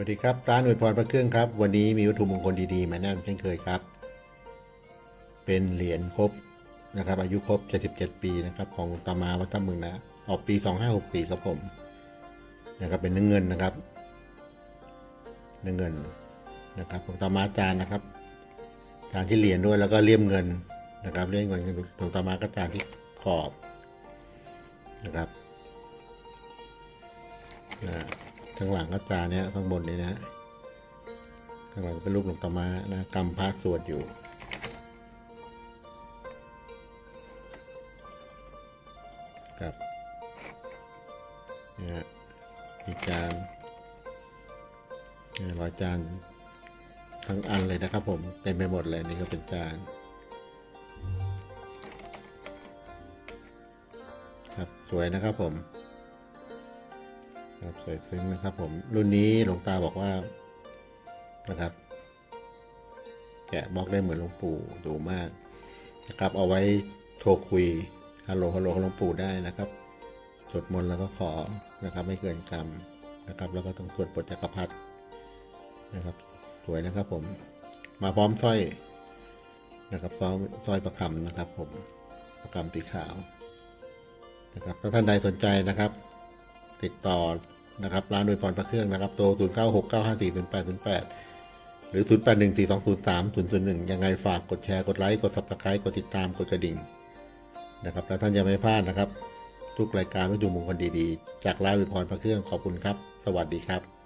วัสดีครับ ร้านอวยพรพระเครื่องครับ วันนี้มีวัตถุมงคลดีๆ มาแนะนำเช่นเคยครับ เป็นเหรียญครบนะครับ อายุครบ 77 ปีนะครับ ของตามาวัดท่ามืองนะออกปี 2564ครับผมนะครับเป็นเนื้อเงินนะครับเนื้อเงินนะครับหลวงตามาจานนะครับจานที่เหรียญด้วยแล้วก็เลี่ยมเงินนะครับเลี่ยมเงินหลวงตามาก็จานที่ขอบนะครับอ่า ข้างหลังก็จานเนี้ยข้างบนนี้นะข้างหลังเป็นรูปหลวงตามานะกำพระสวดอยู่ครับเนี่ยมีจานเนี่ยร้อยจานทั้งอันเลยนะครับผมเต็มไปหมดเลยนี่ก็เป็นจานครับสวยนะครับผม ครับสวยซึ้งนะครับผมรุ่นนี้หลวงตาบอกว่านะครับ แกะบล็อกได้เหมือนหลวงปู่ดูมากนะครับ เอาไว้โทรคุยฮัลโหลฮัลโหลหลวงปู่ได้นะครับสวดมนต์แล้วก็ขอนะครับ ไม่เกินกรรมนะครับ แล้วก็ต้องสวดบทจักรพรรดินะครับ สวยนะครับผมมาพร้อมสร้อยนะครับสร้อยสร้อยประคำนะครับ ผมประคำสีขาวนะครับถ้าท่านใดสนใจนะครับ ติดต่อนะครับร้านโดยพรพระเครื่องนะครับโทร0 9 6 9 5 4 0 8 0 8 หรือ 0 8 1 4 2 0 3 0 0 1 ยังไงฝากกดแชร์กดไลค์กด subscribe กดติดตามกดกระดิ่งนะครับแล้วท่านจะไม่พลาดนะครับ ทุกรายการวัตถุมงคลดีๆ จากร้านโดยพรพระเครื่องขอบคุณครับ สวัสดีครับ